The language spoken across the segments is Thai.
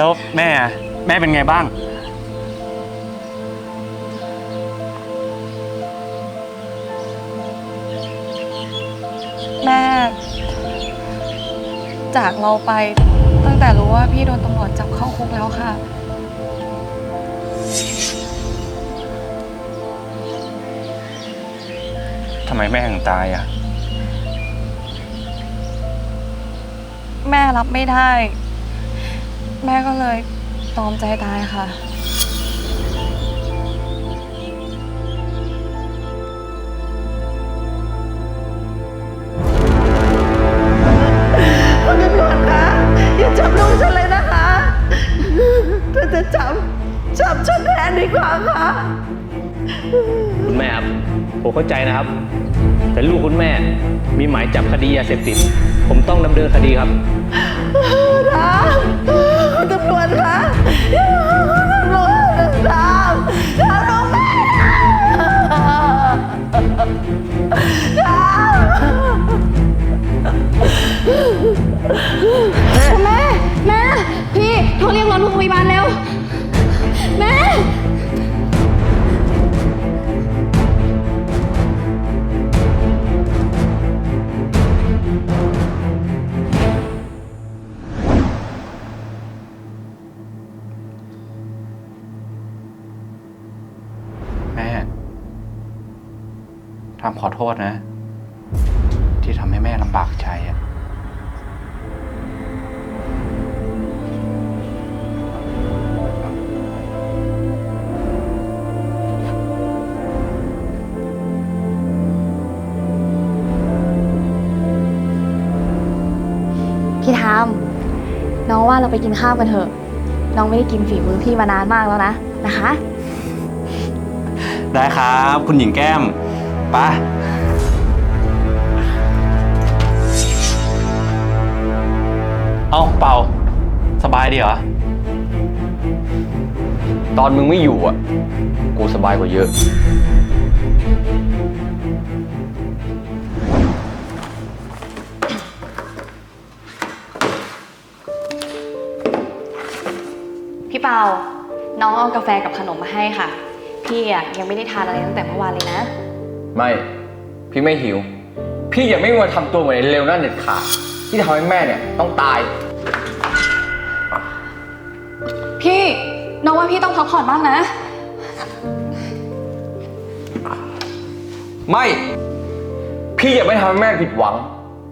แล้วแม่อะแม่เป็นไงบ้าง แม่ จากเราไปตั้งแต่รู้ว่าพี่โดนตำรวจจับเข้าคุกแล้วค่ะ ทำไมแม่ถึงตายอะ แม่รับไม่ได้ แม่ก็เลยตอมใจตายค่ะ คุณตำรวจคะอย่าจับลูกฉันเลยนะคะถ้าจะจับจับฉันแทนดีกว่าค่ะ คุณแม่ครับ ผมเข้าใจนะครับ แต่ลูกคุณแม่มีหมายจับคดียาเสพติด ผมต้องดำเนินคดีครับนะคุณตำร วจคะ ทำขอโทษนะ ที่ทำให้แม่ลำบากใจอะพี่ทามน้องว่าเราไปกินข้าวกันเถอะ น้องไม่ได้กินฝีมือพี่มานานมากแล้วนะนะคะ ได้ครับ คุณหญิงแก้ม ไปะเอ้าเปาสบายดีเหรอ ตอนมึงไม่อยู่อะ กูสบายกว่าเยอะ พี่เปา น้องเอากาแฟกับขนมมาให้ค่ะ พี่อะยังไม่ได้ทานอะไรตั้งแต่เมื่อวานเลยนะ ไม่ พี่ไม่หิว พี่อย่าไม่มาทำตัวเหมือนไอ้เร็วนั่นเด็ดขาดที่ทำให้แม่เนี่ยต้องตาย พี่น้องว่าพี่ต้องพักผ่อนบ้างนะ ไม่ พี่อย่าไม่ทำให้แม่ผิดหวัง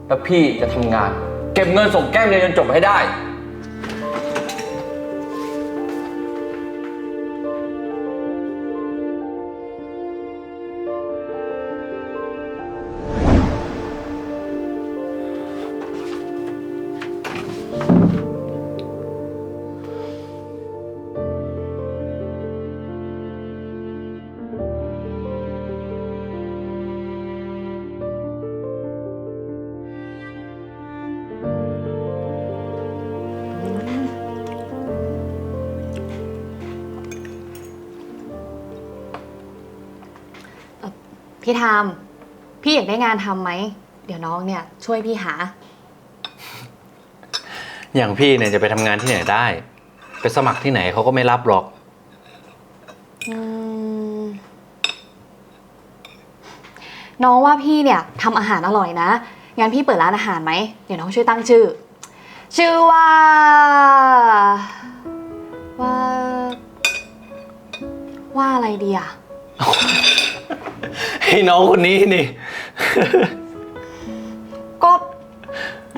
แล้วพี่จะทำงาน เก็บเงินส่งแก้มเรียนจนจบให้ได้ พี่ทามพี่อยากได้งานทำไหม เดี๋ยวน้องเนี่ยช่วยพี่หา อย่างพี่เนี่ยจะไปทำงานที่ไหนได้ ไปสมัครที่ไหนเขาก็ไม่รับหรอก อืมน้องว่าพี่เนี่ยทำอาหารอร่อยนะ งั้นพี่เปิดร้านอาหารไหม เดี๋ยวน้องช่วยตั้งชื่อ ชื่อว่า ว่า ว่าอะไรดีอะ ให้น้องคนนี้นี่ ก็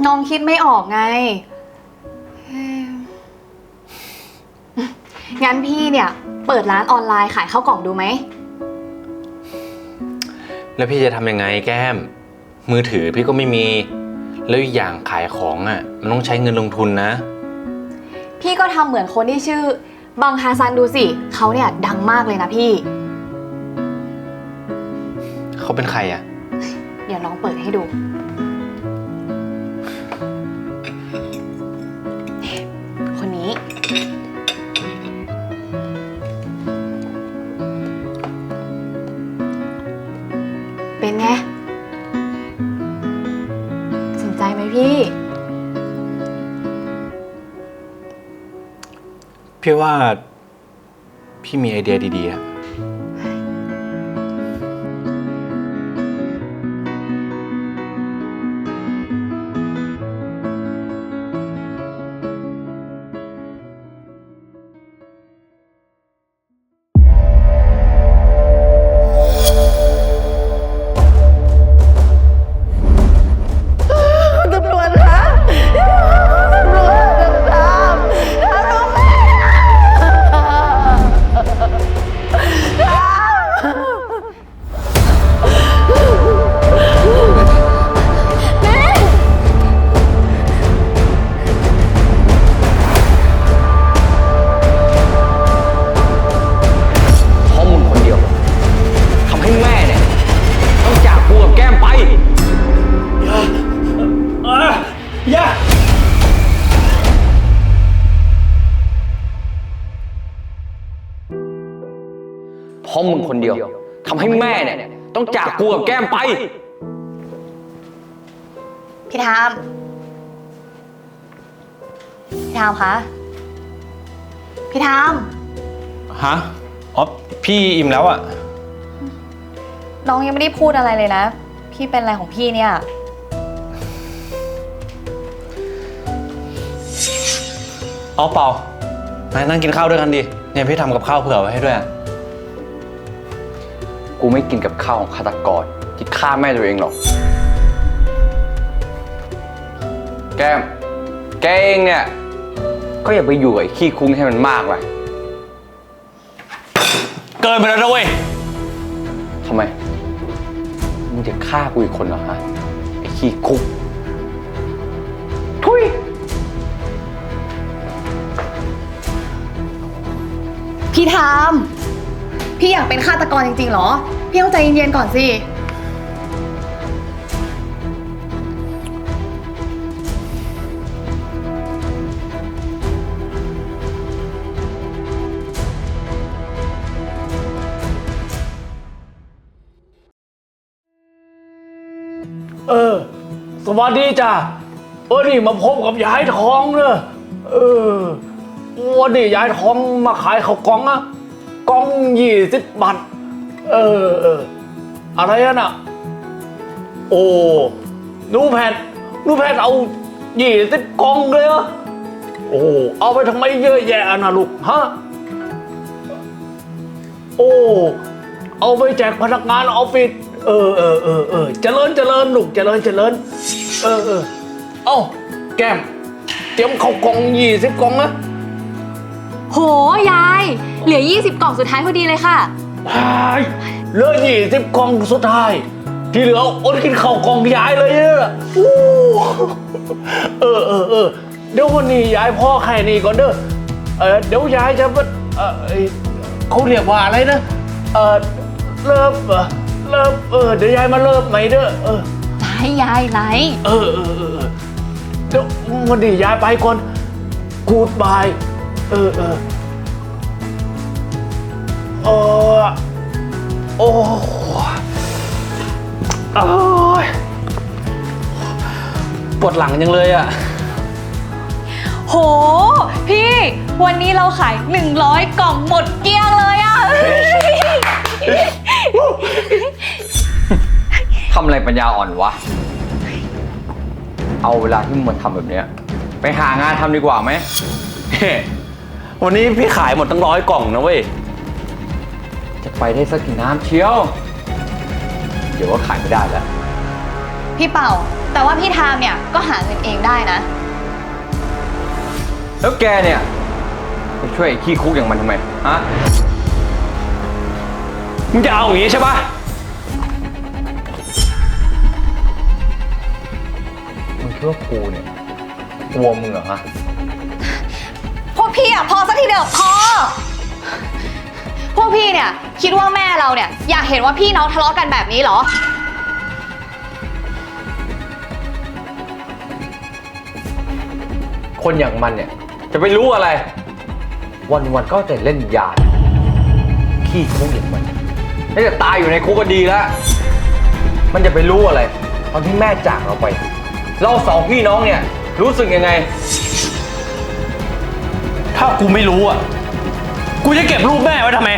น้องคิดไม่ออกไงเอิ่มงั้นพี่เนี่ย เปิดร้านออนไลน์ขายข้าวกล่องดูไหม แล้วพี่จะทำยังไงแก้ม มือถือพี่ก็ไม่มี แล้วอีกอย่างขายของอะ มันต้องใช้เงินลงทุนนะ พี่ก็ทำเหมือนคนที่ชื่อบังฮาซันดูสิ เขาเนี่ยดังมากเลยนะพี่ เขาเป็นใครอะเดี๋ยวน้องเปิดให้ดู คนนี้ เป็นไง สนใจไหมพี่ พี่ว่าพี่มีไอเดียดีๆอะ กกูกับแก้มไป พี่ทามพี่ทามคะ พี่ทามฮะอ๋อพี่อิ่มแล้วอะน้องยังไม่ได้พูดอะไรเลยนะ พี่เป็นอะไรของพี่เนี่ย อ๋อเปล่านายนั่งกินข้าวด้วยกันดิเนี่ยพี่ทำกับข้าวเผื่อไว้ให้ด้วยอะ กูไม่กินกับข้าวของฆาตกรที่ฆ่าแม่ตัวเองหรอก แก้ม แกเองเนี่ย ก็อย่าไปอยู่กับไอ้ขี้คุ้งให้มันมากเลยเกินไปแล้วนะเว้ย ทำไม มึงจะฆ่ากูอีกคนเหรอฮะ ไอ้ขี้คุก ทุย พี่ทาม พี่อยากเป็นฆาตกรจริงๆเหรอ พี่ต้องใจเย็นๆก่อนสิ เออ สวัสดีจ้ะเออนี่มาพบกับยายทองเนอะเออวันนี้ยายทองมาขายข้าวกล่องอะ กล่องยี่สิบบาท เออเอออะไรอะน่ะ โอ้นูแพทย์หนูแพทย์เอายี่สิบกล่องเลยเหรอโอ้เอาไปทำไมเยอะแยะนะลูกฮะโอ้เอาไปแจกพนักงานออฟฟิศเออเออเออเออเจริญเจริญลูกเจริญเจริญเออเออเอ้าแก้มเตรียมข้ากล่องยี่สิบกล่องนะ โห ยาย เหลือ 20 กล่องสุดท้ายพอดีเลยค่ะวายเหลือยี่สิบกล่องสุดท้าย ที่เหลืออดกินข้าวกล่องยายเลยเนี่ยอู้เออเออเออเดี๋ยววันนี้ยายพ่อแค่นี้ก่อนเด้อเออเดี๋ยวยายจะมาเออเอ้ยเขาเรียกว่าอะไรนะเออเลิฟเออเลิฟเออเดี๋ยวยายมาเลิฟใหม่เด้อเออ ไหนยายไหน เออเออเออเออเดี๋ยววันนี้ย้ายไปก่อนกูดบาย เออเออเออโอ้โอ้ยปวดหลังยังเลยอะ โห พี่ วันนี้เราขาย 100 กล่องหมดเกลี้ยงเลยอะทำอะไรปัญญาอ่อนวะ เอาเวลาที่มึงมาทำแบบเนี้ย ไปหางานทำดีกว่าไหม วันนี้พี่ขายหมดตั้งร้อยกล่องนะเว้ย จะไปได้สักกี่น้ำเชียว เดี๋ยวว่าขายไม่ได้แล้ว พี่เป่า แต่ว่าพี่ทามเนี่ยก็หาเงินเองได้นะ แล้วแกเนี่ยไปช่วยไอ้ขี้คุกอย่างมันทำไม ฮะ มึงจะเอาอย่างนี้ใช่ปะมึงคิดว่ากูเนี่ยกลัวมึงเหรอฮะพว กพี่อะพอสักทีเดียวพอ พวกพี่เนี่ยคิดว่าแม่เราเนี่ยอยากเห็นว่าพี่น้องทะเลาะกันแบบนี้เหรอ คนอย่างมันเนี่ย จะไปรู้อะไร วันวันๆก็แต่เล่นยาขี้คุกอย่างมันน่าจะตายอยู่ในคุกก็ดีแล้ว มันจะไปรู้อะไร ตอนที่แม่จากเราไป เราสองพี่น้องเนี่ย รู้สึกยังไง ถ้ากูไม่รู้อะ กูจะเก็บรูปแม่ไว้ทำไม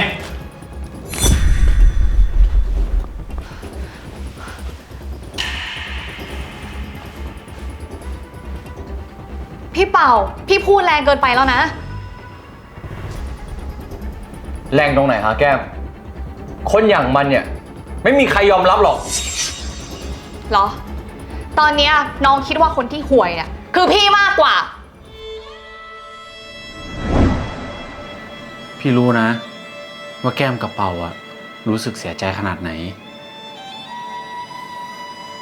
พี่เป่า พี่พูดแรงเกินไปแล้วนะ แรงตรงไหนฮะแก้ม คนอย่างมันเนี่ย ไม่มีใครยอมรับหรอก เหรอ ตอนเนี้ยน้องคิดว่าคนที่ห่วยเนี่ยคือพี่มากกว่า พี่รู้นะ ว่าแก้มกับเป่าอะรู้สึกเสียใจขนาดไหน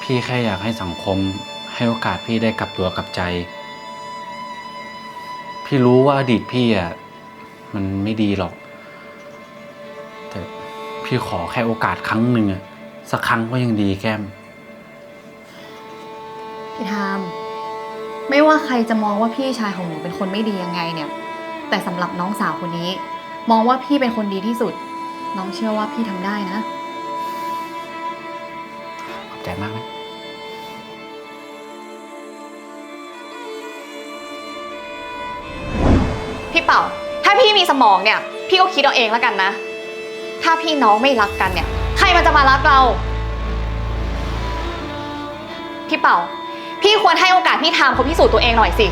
พี่แค่อยากให้สังคมให้โอกาสพี่ได้กลับตัวกลับใจ พี่รู้ว่าอดีตพี่อะมันไม่ดีหรอก แต่พี่ขอแค่โอกาสครั้งหนึ่งอะสักครั้งก็ยังดีแก้ม พี่ทาม ไม่ว่าใครจะมองว่าพี่ชายของหนูเป็นคนไม่ดียังไงเนี่ย แต่สำหรับน้องสาวคนนี้ มองว่าพี่เป็นคนดีที่สุด น้องเชื่อว่าพี่ทำได้นะ ขอบใจมากนะพี่เป่า ถ้าพี่มีสมองเนี่ย พี่ก็คิดเอาเองแล้วกันนะ ถ้าพี่น้องไม่รักกันเนี่ย ใครมันจะมารักเรา พี่เป่า พี่ควรให้โอกาสพี่ทามเขาพิสูจน์ตัวเองหน่อยสิ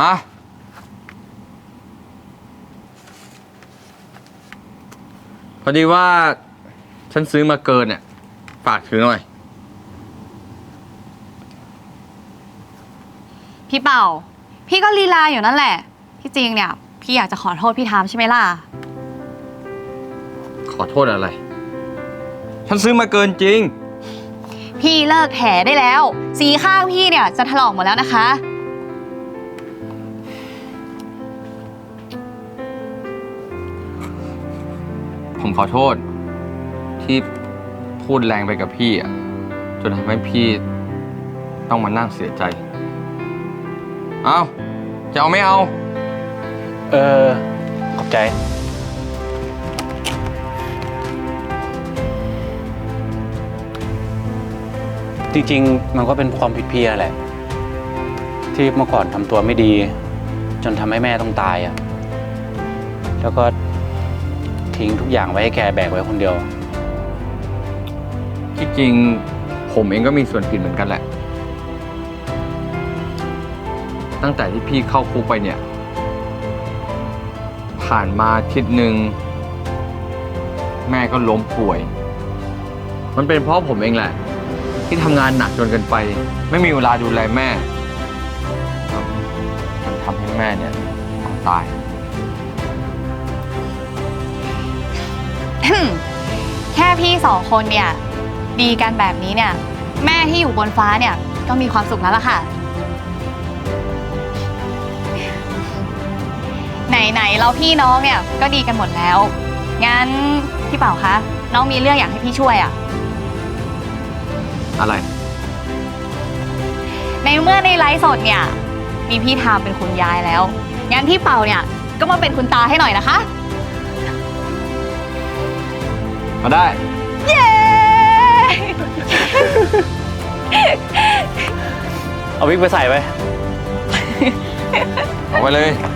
อะพอดีว่า ฉันซื้อมาเกินเนี่ย ฝากถือหน่อย พี่เป่า พี่ก็ลีลาอยู่นั่นแหละ ที่จริงเนี่ย พี่อยากจะขอโทษพี่ทามใช่ไหมล่ะ ขอโทษอะไร ฉันซื้อมาเกินจริง พี่เลิกแถได้แล้ว สีข้างพี่เนี่ยจะถลอกหมดแล้วนะคะ ขอโทษ ที่พูดแรงไปกับพี่อะจนทำให้พี่ต้องมานั่งเสียใจ เอาจะเอาไม่เอา เออ ขอบใจ จริงๆ มันก็เป็นความผิดพี่นั่นแหละ ที่เมื่อก่อนทำตัวไม่ดี จนทำให้แม่ต้องตายอะ แล้วก็ ทิ้งทุกอย่างไว้ให้แกแบกไว้คนเดียว ที่จริงผมเองก็มีส่วนผิดเหมือนกันแหละ ตั้งแต่ที่พี่เข้าคุกไปเนี่ย ผ่านมาอาทิตย์หนึ่ง แม่ก็ล้มป่วย มันเป็นเพราะผมเองแหละ ที่ทำงานหนักจนเกินไป ไม่มีเวลาดูแลแม่มันทำให้แม่เนี่ยต้องตาย แค่พี่สองคนเนี่ยดีกันแบบนี้เนี่ย แม่ที่อยู่บนฟ้าเนี่ยก็มีความสุขแล้วล่ะค่ะ ไหนๆเราพี่น้องเนี่ยก็ดีกันหมดแล้ว งั้นพี่เป่าคะน้องมีเรื่องอยากให้พี่ช่วยอะ่ะ อะไร ในเมื่อในไลฟ์สดเนี่ย มีพี่ทามเป็นคุณยายแล้ว งั้นพี่เป่าเนี่ยก็มาเป็นคุณตาให้หน่อยนะคะ มาได้ เย้ เอาวิกไปใส่ไป เอาไปเลยเ